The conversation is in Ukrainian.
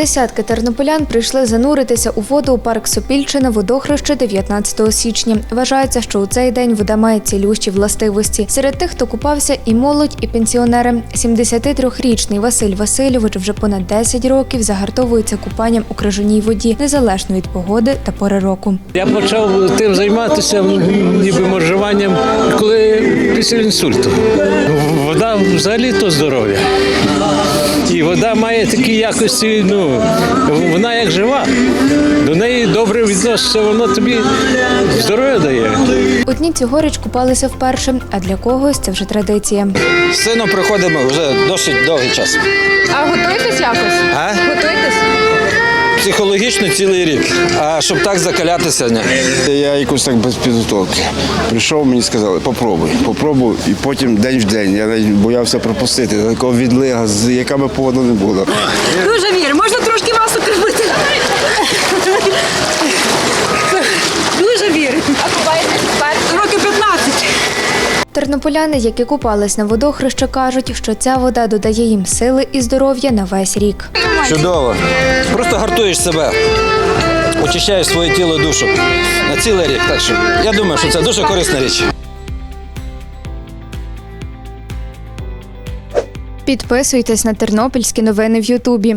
Десятки тернополян прийшли зануритися у воду у парк Сопільчина водохреще 19 січня. Вважається, що у цей день вода має цілющі властивості. Серед тих, хто купався, і молодь, і пенсіонери. 73-річний Василь Васильович вже понад 10 років загартовується купанням у крижаній воді, незалежно від погоди та пори року. Я почав тим займатися ніби моржуванням, коли після інсульту. Вода взагалі то здоров'я. І вода має такі якості, ну, вона як жива. До неї добре відноситься, воно тобі здоров'я дає. Одні цьогоріч купалися вперше, а для когось це вже традиція. З сином приходимо вже досить довгий час. А? Готуєтесь? Психологічно цілий рік. А щоб так закалятися, ні. Я якось так без підготовки. Прийшов, мені сказали, попробуй, попробуй, і потім день в день. Я навіть боявся пропустити. Такого відлига, з яка би погода не була. Дуже вір, Тернополяни, які купались на водохреще, кажуть, що ця вода додає їм сили і здоров'я на весь рік. Чудово. Просто гартуєш себе, очищаєш своє тіло і душу на цілий рік. Так що я думаю, що це дуже корисна річ. Підписуйтесь на тернопільські новини в Ютубі.